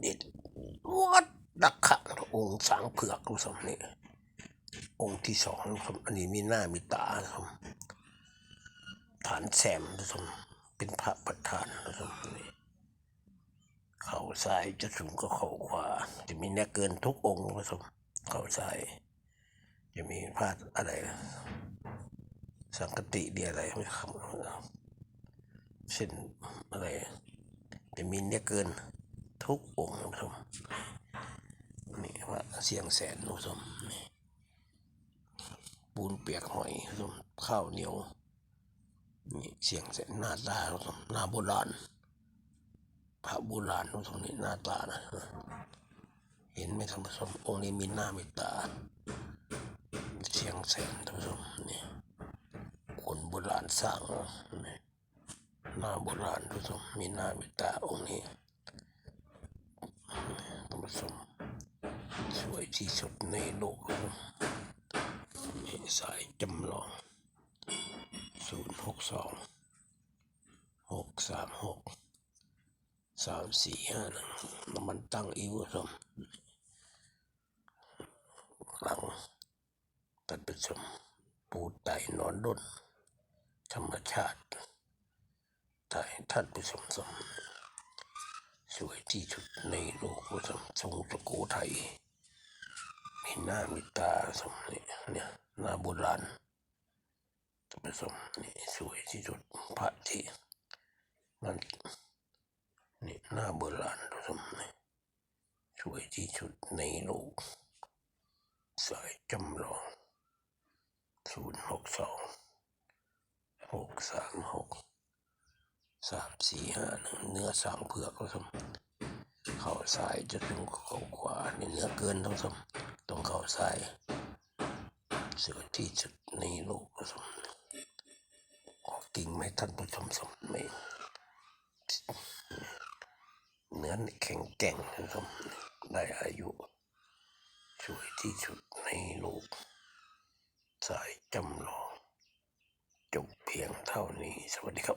เด็ดวัดดักขะองค์สางเผือกคุณผู้ชมนี่องค์ที่สองคุณผู้ชมอันนี้มีหน้ามีตาคุณผู้ชมฐานแซมคุณผู้ชมเป็นพระประธานคุณผู้ชมนี่เข่าซ้ายจะสูงก็เข่าขวา จะมีแนกเกินทุกองค์คุณผู้ชมเข่าซ้าย จะมีพาดอะไร สังกติเดียอะไรไม่คำเช่นอะไรจะมีเนี่ยเกิน ทุกองค์คุณผู้ชมนี่ว่าเสียงแสนคุณผู้ชมนี่ปูนเปียกหอยคุณผู้ชมข้าวเหนียวนี่เสียงแสนหน้าตาผู้ชมหน้าโบราณพระโบราณคุณผู้ชมนี่หน้าตานะเห็นไหมท่านผู้ชมองค์นี้มีหน้ามีตา เสียงแสนท่านผู้ชมนี่คนโบราณสร้างนี่หน้าโบราณท่านผู้ชมมีหน้ามีตาองค์นี้ท่านผู้ชมสวย ที่สุดในโลกสายจำลองศูนย์หกสองหกสามหกสามสี่ห้าน้ำมันตั้งอิวครับผมหลังท่านผู้ชมปูไต่นอนด้นธรรมชาติไต่ท่านผู้ชมสมสวยที่สุดในโลกผู้ชมทรงสุโขทัย มีหน้ามีตาสมนี่เนี่ยหน้าโบราณท่านผู้ชมนี่สวยที่สุดพระที่มันนี่หน้าโบราณท่านผู้ชมนี่สวยที่สุดในโลกสายจำลองศูนย์หกสองหกสามหกสามสี่ห้าหนึ่งเนื้อสางเผือกครับเข่าซ้ายจะถึงเข่าขวานี่เนื้อเกินทั้งสม ข่าซ้ายเสือที่สุดในโลกครับผมขอกิ่งไหมท่านผู้ชมสมไม่เนื้อแข็งแกร่งครับผมได้อายุ สวยที่สุดในโลก สายจำลอง จบเพียงเท่านี้ สวัสดีครับ